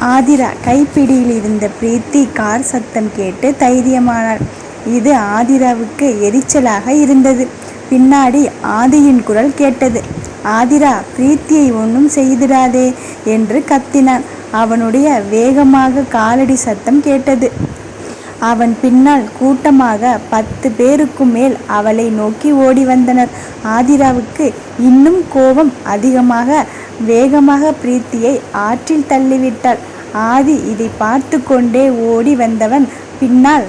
ஆதிரா கைப்பிடியில் இருந்த பிரீத்தி கார் சத்தம் கேட்டு தைரியமானாள். இது ஆதிராவுக்கு எரிச்சலாக இருந்தது. பின்னாடி ஆதியின் குரல் கேட்டது. ஆதிரா பிரீத்தியை ஒன்றும் செய்திடாதே என்று கத்தினான். அவனுடைய வேகமாக காலடி சத்தம் கேட்டது. அவன் பின்னால் கூட்டமாக பத்து பேருக்கும் மேல் அவளை நோக்கி ஓடி வந்தனர். ஆதிராவுக்கு இன்னும் கோபம் அதிகமாக வேகமாக பிரீத்தியை ஆற்றில் தள்ளிவிட்டாள். ஆதி இதை பார்த்து கொண்டே ஓடி வந்தவன் பின்னால்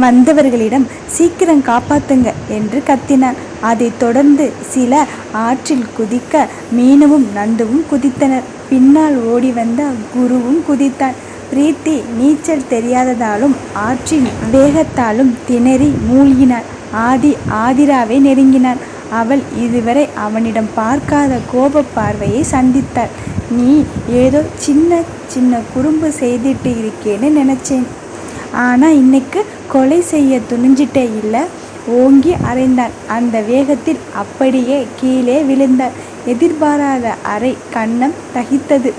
வந்தவர்களிடம் சீக்கிரம் காப்பாத்துங்க என்று கத்தினான். அதைத் தொடர்ந்து சில ஆற்றில் குதிக்க மீனவும் நந்துவும் குதித்தனர். பின்னால் ஓடி வந்த குருவும் குதித்தான். பிரீத்தி நீச்சல் தெரியாததாலும் ஆற்றின் வேகத்தாலும் திணறி மூழ்கினாள். ஆதி ஆதிராவை நெருங்கினான். அவள் இதுவரை அவனிடம் பார்க்காத கோப பார்வையை சந்தித்தாள். நீ ஏதோ சின்ன சின்ன குறும்பு செய்திட்டு இருக்கேன்னு நினச்சேன் ஆனால் இன்னைக்கு கொலை செய்ய துணிஞ்சிட்டே இல்லை ஓங்கி அறைந்தான். அந்த வேகத்தில் அப்படியே கீழே விழுந்தாள். எதிர்பாராத அறை கண்ணம் தகித்தது.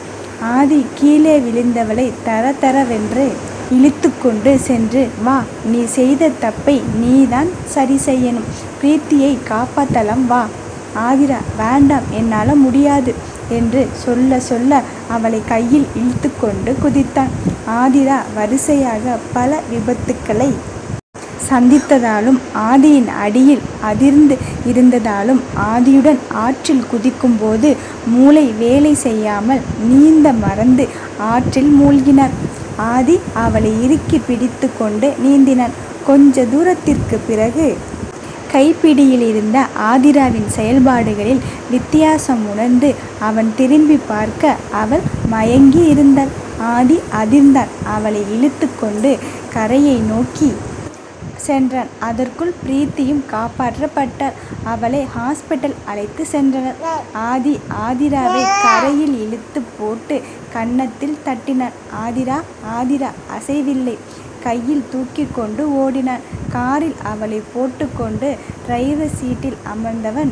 ஆதி கீழே விழுந்தவளை தர தரவென்று இழுத்து இழுத்துக்கொண்டு சென்று வா நீ செய்த தப்பை நீதான் சரி செய்யணும். பிரீத்தியை காப்பாத்தலாம் வா. ஆதிரா வேண்டாம் என்னால முடியாது என்று சொல்ல சொல்ல அவளை கையில் இழுத்துக்கொண்டு குதித்தான். ஆதிரா வரிசையாக பல விபத்துக்களை சந்தித்ததாலும் ஆதியின் அடியில் அதிர்ந்து இருந்ததாலும் ஆதியுடன் ஆற்றில் குதிக்கும்போது மூளை வேலை செய்யாமல் நீந்த மறந்து ஆற்றில் மூழ்கினார். ஆதி அவளை இறுக்கி பிடித்து கொண்டு நீந்தினான். கொஞ்ச தூரத்திற்குப் பிறகு கைப்பிடியில் இருந்த ஆதிராவின் செயல்பாடுகளில் வித்தியாசம் உணர்ந்து அவன் திரும்பிப் பார்க்க அவள் மயங்கி இருந்தாள். ஆதி அதிர்ந்தான். அவளை இழுத்து கொண்டு கரையை நோக்கி சென்றான். அதற்குள் பிரீத்தியும் காப்பாற்றப்பட்டார் அவளை ஹாஸ்பிட்டல் அழைத்துச் சென்றனர். ஆதி ஆதிராவை கரையில் இழுத்து போட்டு கன்னத்தில் தட்டினான். ஆதிரா ஆதிரா அசைவில்லை. கையில் தூக்கி கொண்டு ஓடினான். காரில் அவளை போட்டுக்கொண்டு டிரைவர் சீட்டில் அமர்ந்தவன்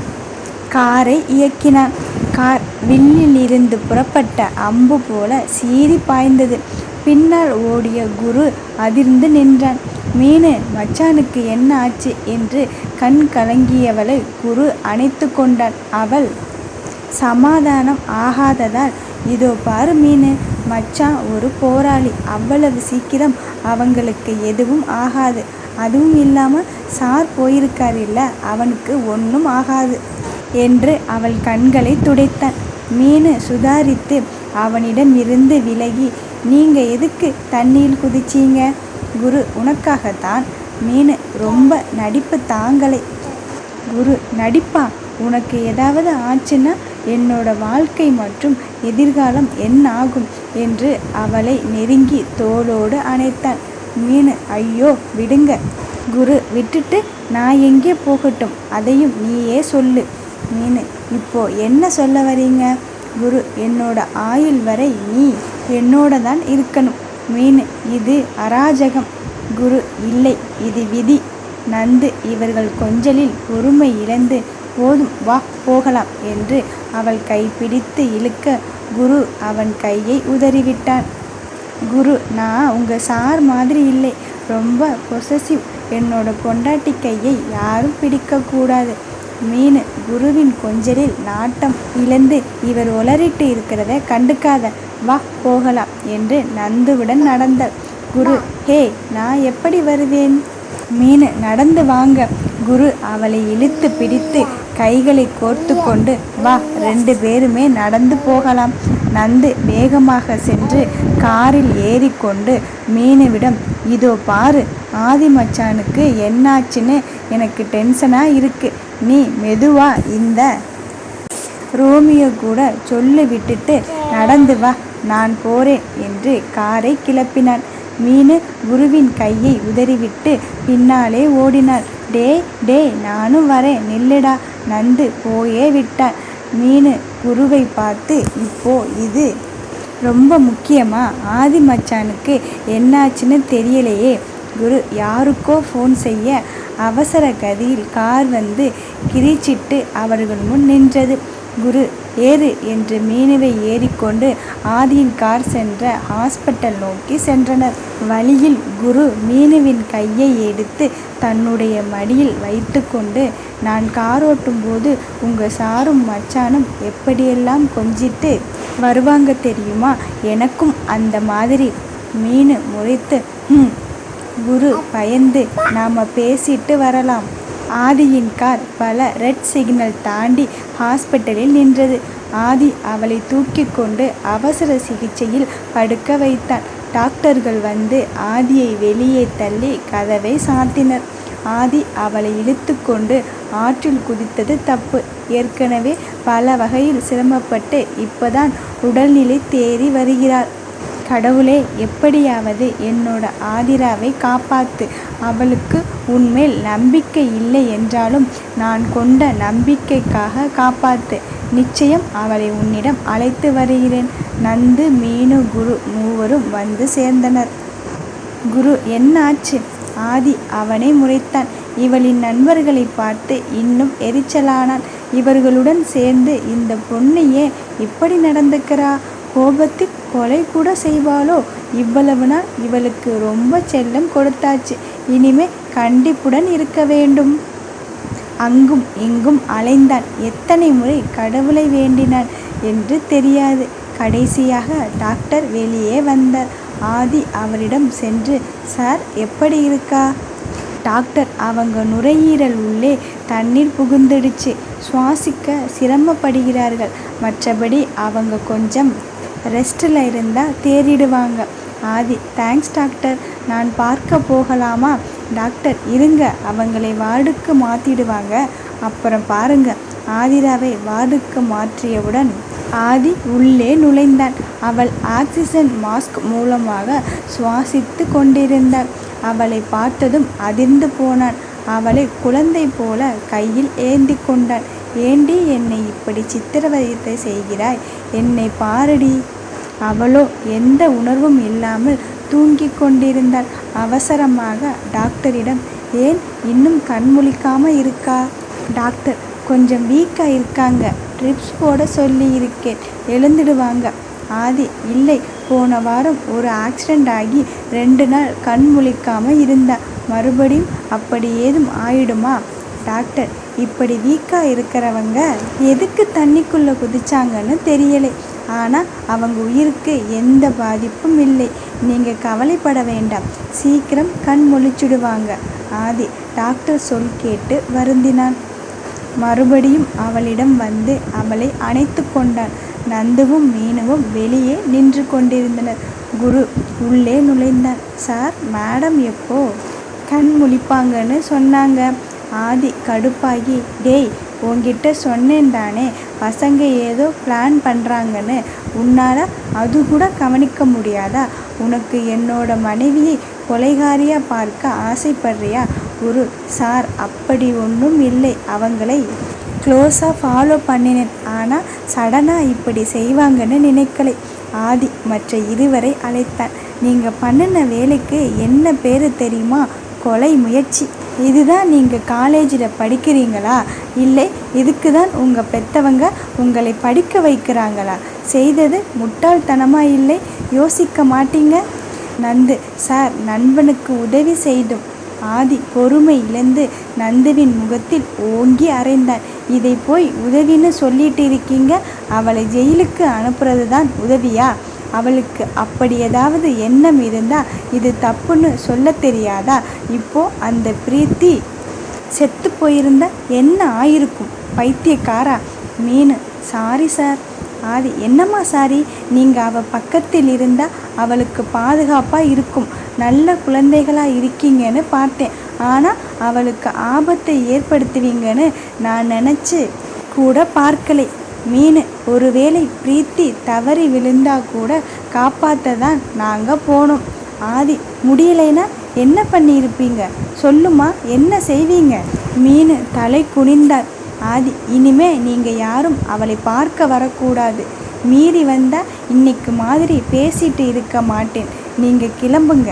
காரை இயக்கினான். கார் வில்லிலிருந்து புறப்பட்ட அம்பு போல சீறி பாய்ந்தது. பின்னால் ஓடிய குரு அதிர்ந்து நின்றான். மீனு மச்சானுக்கு என்ன ஆச்சு என்று கண் கலங்கியவளை குரு அணைத்து கொண்டான். அவள் சமாதானம் ஆகாததால் இதோ பாரு மீனு. மச்சான் ஒரு போராளி. அவ்வளவு சீக்கிரம் அவங்களுக்கு எதுவும் ஆகாது. அதுவும் இல்லாம சார் போயிருக்காரில்ல அவனுக்கு ஒன்றும் ஆகாது. என்று அவள் கண்களை துடைத்தான். மீனு சுதாரித்து அவனிடமிருந்து விலகி நீங்க எதுக்கு தண்ணியில் குதிச்சீங்க? குரு உனக்காகத்தான். மீனு ரொம்ப நடிப்பு தாங்கலை. குரு நடிப்பா? உனக்கு ஏதாவது ஆச்சுன்னா என்னோட வாழ்க்கை மற்றும் எதிர்காலம் என்னாகும்? என்று அவளை நெருங்கி தோளோடு அணைத்தான். மீனு ஐயோ விடுங்க. குரு விட்டுட்டு நான் எங்கே போகட்டும் அதையும் நீயே சொல்லு. மீன் இப்போ என்ன சொல்ல வரீங்க குரு என்னோட ஆயுள் வரை நீ என்னோட தான் இருக்கணும். மீன் இது அராஜகம். குரு இல்லை இது விதி. நந்து இவர்கள் கொஞ்சலில் பொறுமை இழந்து போதும் வா போகலாம் என்று அவள் கை பிடித்து இழுக்க குரு அவன் கையை உதறிவிட்டான். குரு நான் உங்கள் சார் மாதிரி இல்லை. ரொம்ப பொசசிவ். என்னோட பொண்டாட்டி கையை யாரும் பிடிக்கக்கூடாது மீன் குருவின் கொஞ்சலில் நாட்டம் இழந்து இவர் உளறிட்டு இருக்கிறத கண்டுக்காத. வா போகலாம் என்று நந்துவுடன் நடந்தாள். குரு ஹே நான் எப்படி வருவேன்? மீன் நடந்து வாங்க. குரு அவளை இழுத்து பிடித்து கைகளை கோர்த்து கொண்டு வா ரெண்டு பேருமே நடந்து போகலாம். நந்து வேகமாக சென்று காரில் ஏறிக்கொண்டு மீனுவிடம் இதோ பாரு ஆதி மச்சானுக்கு என்னாச்சுன்னு எனக்கு டென்ஷனா இருக்கு. நீ மெதுவா இந்த ரோமியோ கூட சொல்லி விட்டுட்டு நடந்து வா நான் போறேன் என்று காரை கிளப்பினான். மீனு குருவின் கையை உதறிவிட்டு பின்னாலே ஓடினாள். டேய் டேய் நானும் வரேன் நில்லுடா. நந்து போயே விட்டான். மீன் குருவை பார்த்து இப்போ இது ரொம்ப முக்கியமாக ஆதி மச்சானுக்கு என்னாச்சுன்னு தெரியலையே. குரு யாருக்கோ ஃபோன் செய்ய அவசர கதியில் கார் வந்து கிரிச்சிட்டு அவர்கள் முன் நின்றது. குரு ஏறு என்று மீனவை ஏறிக்கொண்டு ஆதியின் கார் சென்ற ஹாஸ்பிட்டல் நோக்கி சென்றனர். வழியில் குரு மீனுவின் கையை எடுத்து தன்னுடைய மடியில் வைத்துக்கொண்டு நான் கார் ஓட்டும்போது உங்கள் சாரும் மச்சானும் எப்படியெல்லாம் கொஞ்சிட்டு வருவாங்க தெரியுமா? எனக்கும் அந்த மாதிரி மீன் முறைத்து ம் குரு பயந்து நாம் பேசிட்டு வரலாம் ஆதியின் கார் பல ரெட் சிக்னல் தாண்டி ஹாஸ்பிட்டலில் நின்றது. ஆதி அவளை தூக்கி கொண்டு அவசர சிகிச்சையில் படுக்க வைத்தான். டாக்டர்கள் வந்து ஆதியை வெளியே தள்ளி கதவை சாத்தினர். ஆதி அவளை இழுத்து கொண்டு ஆற்றில் குதித்தது தப்பு. ஏற்கனவே பல வகையில் சிரமப்பட்டு இப்போதான் உடல்நிலை தேறி வருகிறாள். கடவுளே எப்படியாவது என்னோட ஆதிராவை காப்பாத்து. அவளுக்கு உன்மேல் நம்பிக்கை இல்லை என்றாலும் நான் கொண்ட நம்பிக்கைக்காக காப்பாத்து. நிச்சயம் அவளை உன்னிடம் அழைத்து வருகிறேன். நந்து மீனு குரு மூவரும் வந்து சேர்ந்தனர். குரு என்னாச்சு? ஆதி அவனை முறைத்தான். இவளின் நண்பர்களை பார்த்து இன்னும் எரிச்சலானான். இவர்களுடன் சேர்ந்து இந்த பொண்ணு ஏன் இப்படி நடந்துக்கிறா? கோபத்தில் கொலை கூட செய்வாளோ? இவ்வளவு நாள் இவளுக்கு ரொம்ப செல்லம் கொடுத்தாச்சு. இனிமே கண்டிப்புடன் இருக்க வேண்டும். அங்கும் இங்கும் அலைந்தான். எத்தனை முறை கடவுளை வேண்டினான் என்று தெரியாது. கடைசியாக டாக்டர் வெளியே வந்தார். ஆதி அவரிடம் சென்று சார் எப்படி இருக்கா? டாக்டர் அவங்க நுரையீரல் உள்ளே தண்ணீர் புகுந்துடுச்சு. சுவாசிக்க சிரமப்படுகிறார்கள். மற்றபடி அவங்க கொஞ்சம் ரெஸ்ட்டில் இருந்தால் தேறிடுவாங்க. ஆதி தேங்க்ஸ் டாக்டர் நான் பார்க்க போகலாமா? டாக்டர் இருங்க. அவங்களை வார்டுக்கு மாற்றிடுவாங்க அப்புறம் பாருங்க. ஆதிராவை வார்டுக்கு மாற்றியவுடன் ஆதி உள்ளே நுழைந்தான். அவள் ஆக்சிஜன் மாஸ்க் மூலமாக சுவாசித்து கொண்டிருந்தாள். அவளை பார்த்ததும் அதிர்ந்து போனான். அவளை குழந்தை போல கையில் ஏந்தி கொண்டான் ஏண்டி என்னை இப்படி சித்திரவதை செய்கிறாய்? என்னை பாரடி. அவளோ எந்த உணர்வும் இல்லாமல் தூங்கிக் கொண்டிருந்தாள். அவசரமாக டாக்டரிடம் ஏன் இன்னும் கண்முழிக்காம இருக்கா? டாக்டர் கொஞ்சம் வீக்காக இருக்காங்க. ட்ரிப்ஸ் போட சொல்லி இருக்கேன் எழுந்துடுவாங்க. ஆதி இல்லை. போன வாரம் ஒரு ஆக்சிடெண்ட் ஆகி ரெண்டு நாள் கண் முழிக்காமல் இருந்தா. மறுபடியும் அப்படி ஏதும் ஆயிடுமா? டாக்டர் இப்படி வீக்காக இருக்கிறவங்க எதுக்கு தண்ணிக்குள்ளே குதிச்சாங்கன்னு தெரியலை. ஆனால் அவங்க உயிருக்கு எந்த பாதிப்பும் இல்லை. நீங்கள் கவலைப்பட வேண்டாம். சீக்கிரம் கண் முழிச்சிடுவாங்க. ஆதி டாக்டர் சொல் கேட்டு வருந்தினான். மறுபடியும் அவளிடம் வந்து அவளை அணைத்து கொண்டான். நந்துவும் மீனவும் வெளியே நின்று கொண்டிருந்தனர். குரு உள்ளே நுழைந்தான் சார் மேடம் எப்போ? கண் முழிப்பாங்கன்னு சொன்னாங்க. ஆதி கடுப்பாகி டேய் உங்ககிட்ட சொன்னேன் தானே. பசங்க ஏதோ பிளான் பண்ணுறாங்கன்னு உன்னால் அது கூட கவனிக்க முடியாதா? உனக்கு என்னோட மனைவியை கொலைகாரியாக பார்க்க ஆசைப்படுறியா? குரு சார் அப்படி ஒன்றும் இல்லை. அவங்களை க்ளோஸாக ஃபாலோ பண்ணினேன். ஆனால் சடனாக இப்படி செய்வாங்கன்னு நினைக்கலை. ஆதி மற்ற இருவரை அழைத்தான். நீங்கள் பண்ணின வேலைக்கு என்ன பேர் தெரியுமா? கொலை முயற்சி. இதுதான் நீங்கள் காலேஜில் படிக்கிறீங்களா? இல்லை இதுக்கு தான் உங்கள் பெற்றவங்க உங்களை படிக்க வைக்கிறாங்களா? செய்தது முட்டாள்தனமாக இல்லை? யோசிக்க மாட்டீங்க? நந்து சார் நண்பனுக்கு உதவி செய்தும். ஆதி பொறுமை இழந்து நந்துவின் முகத்தில் ஓங்கி அறைந்தான் இதை போய் உதவின்னு சொல்லிட்டு இருக்கீங்க? அவளை ஜெயிலுக்கு அனுப்புறது தான் உதவியா? அவளுக்கு அப்படி ஏதாவது எண்ணம் இருந்தால் இது தப்புன்னு சொல்ல தெரியாதா? இப்போ அந்த பிரீத்தி செத்து போயிருந்தா என்ன ஆயிருக்கும்? பைத்தியக்காரா? மீன். Sorry sir. ஆதி என்னம்மா சாரி? நீங்கள் அவள் பக்கத்தில் இருந்தால் அவளுக்கு பாதுகாப்பாக இருக்கும். நல்ல குழந்தைகளாக இருக்கீங்கன்னு பார்த்தேன். ஆனால் அவளுக்கு ஆபத்தை ஏற்படுத்துவீங்கன்னு நான் நினச்சி கூட பார்க்கலை. மீன் ஒருவேளை பிரீத்தி தவறி விழுந்தா கூட காப்பாற்ற தான் நாங்கள் போனோம். ஆதி முடியலைன்னா என்ன பண்ணியிருப்பீங்க? சொல்லுமா என்ன செய்வீங்க? மீன் தலை குனிந்தார் ஆதி இனிமே நீங்கள் யாரும் அவளை பார்க்க வரக்கூடாது. மீறி வந்தால் இன்னைக்கு மாதிரி பேசிட்டு இருக்க மாட்டேன். நீங்கள் கிளம்புங்க.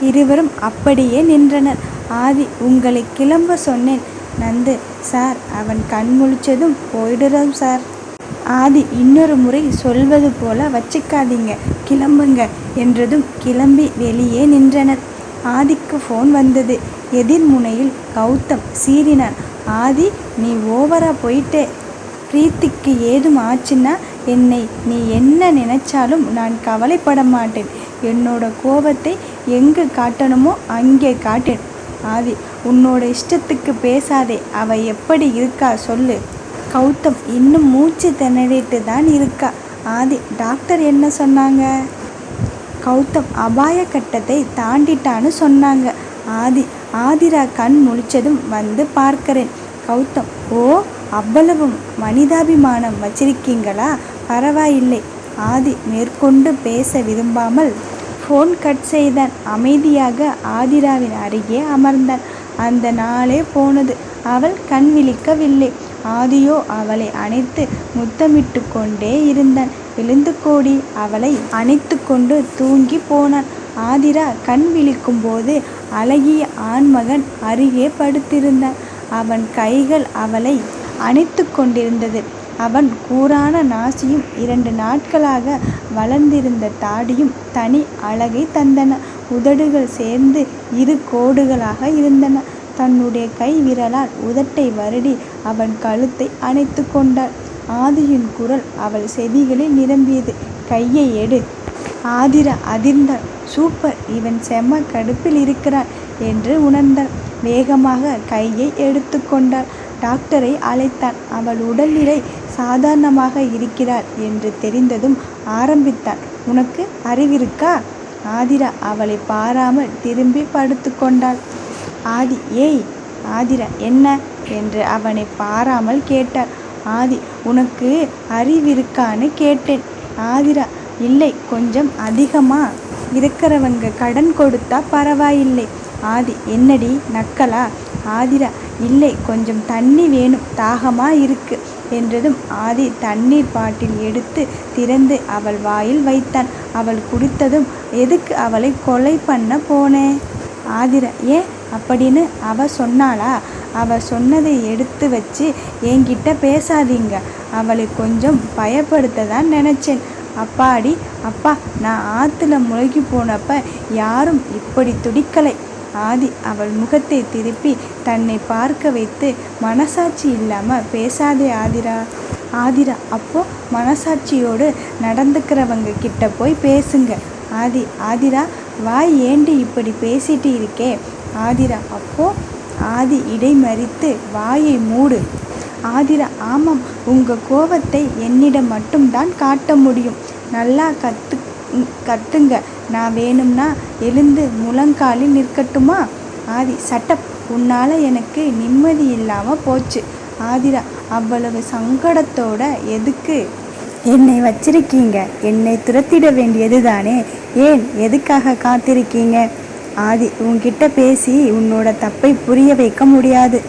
இருவரும் அப்படியே நின்றனர். ஆதி உங்களை கிளம்ப சொன்னேன். நந்து சார் அவன் கண் முழிச்சதும் போயிடுறோம் சார். ஆதி இன்னொரு முறை சொல்வது போல வச்சுக்காதீங்க கிளம்புங்க என்றதும் கிளம்பி வெளியே நின்றனர். ஆதிக்கு ஃபோன் வந்தது. எதிர்முனையில் கௌதம் சீறினான். ஆதி நீ ஓவரா போயிட்டே. பிரீத்திக்கு ஏதும் ஆச்சுன்னா என்னை நீ என்ன நினைச்சாலும் நான் கவலைப்பட மாட்டேன். என்னோட கோபத்தை எங்கு காட்டணுமோ அங்கே காட்டேன் ஆதி உன்னோட இஷ்டத்துக்கு பேசாதே அவ எப்படி இருக்கா சொல்லு. கௌதம் இன்னும் மூச்சு திணறிட்டு தான் இருக்கா. ஆதி டாக்டர் என்ன சொன்னாங்க? கௌதம் அபாய கட்டத்தை தாண்டிட்டான்னு சொன்னாங்க. ஆதி ஆதிரா கண் முழிச்சதும் வந்து பார்க்கிறேன். கௌதம் ஓ அவ்வளவு மனிதாபிமானம் வச்சிருக்கீங்களா? பரவாயில்லை. ஆதி மேற்கொண்டு பேச விரும்பாமல் ஃபோன் கட் செய்தான். அமைதியாக ஆதிராவின் அருகே அமர்ந்தான். அந்த நாளே போனது. அவள் கண் விழிக்கவில்லை. ஆதியோ அவளை அணைத்து முத்தமிட்டு கொண்டே இருந்தான். எழுந்து கோடி அவளை அணைத்து கொண்டு தூங்கி போனான். ஆதிரா கண் விழிக்கும் போது அழகிய ஆண்மகன் அருகே படுத்திருந்தான். அவன் கைகள் அவளை அணைத்து கொண்டிருந்தது. அவன் கூரான நாசியும் இரண்டு நாட்களாக வளர்ந்திருந்த தாடியும் தனி அழகை தந்தன. உதடுகள் சேர்ந்து இரு கோடுகளாக இருந்தன. தன்னுடைய கை விரலால் உதட்டை வருடி அவன் கழுத்தை அணைத்து கொண்டாள். ஆதியின் குரல் அவள் செவிகளில் நிரம்பியது. கையை எடு. ஆதிர அதிர்ந்தாள் சூப்பர் இவன் செம்ம கடுப்பில் இருக்கிறான் என்று உணர்ந்தாள். வேகமாக கையை எடுத்து கொண்டாள். டாக்டரை அழைத்தான். அவள் உடல்நிலை சாதாரணமாக இருக்கிறார் என்று தெரிந்ததும் ஆரம்பித்தான் உனக்கு அறிவிருக்கா? ஆதிரா அவளை பாராமல் திரும்பி படுத்து கொண்டாள். ஆதி ஏய் ஆதிரா என்ன? என்று அவனை பாராமல் கேட்டாள். ஆதி உனக்கு அறிவிருக்கான்னு கேட்டேன். ஆதிரா இல்லை கொஞ்சம் அதிகமா? இருக்கிறவங்க கடன் கொடுத்தா பரவாயில்லை. ஆதி என்னடி நக்கலா? ஆதிரா இல்லை கொஞ்சம் தண்ணி வேணும் தாகமாக இருக்குது என்றதும் ஆதி தண்ணீர் பாட்டில் எடுத்து திறந்து அவள் வாயில் வைத்தான். அவள் குடித்ததும் எதுக்கு அவளை கொலை பண்ண போனேன் ஆதிர ஏன் அப்படின்னு அவ சொன்னாளா? அவ சொன்னதை எடுத்து வச்சு என்கிட்ட பேசாதீங்க. அவளை கொஞ்சம் பயப்படுத்த தான் நினச்சேன். அப்பாடி அப்பா நான் ஆற்றுல முழுகி போனப்ப யாரும் இப்படி துடிக்கலை. ஆதி அவள் முகத்தை திருப்பி தன்னை பார்க்க வைத்து மனசாட்சி இல்லாமல் பேசாதே ஆதிரா. ஆதிரா அப்போ மனசாட்சியோடு நடந்துக்கிறவங்க கிட்ட போய் பேசுங்க. ஆதி ஆதிரா வாய் ஏண்டு இப்படி பேசிட்டு இருக்கே? ஆதிரா அப்போ ஆதி இடைமறித்து வாயை மூடு. ஆதிரா ஆமாம் உங்கள் கோபத்தை என்னிடம் மட்டும்தான் காட்ட முடியும். நல்லா கத் கத்துங்க நான் வேணும்னா எழுந்து முழங்காலில் நிற்கட்டுமா? ஆதி சட்டப் உன்னால் எனக்கு நிம்மதி இல்லாமல் போச்சு. ஆதிரா அவ்வளவு சங்கடத்தோட எதுக்கு? என்னை வச்சிருக்கீங்க. என்னை துரத்திட வேண்டியது தானே ஏன்? எதுக்காக காத்திருக்கீங்க? ஆதி உன்கிட்ட பேசி உன்னோட தப்பை புரிய வைக்க முடியாது.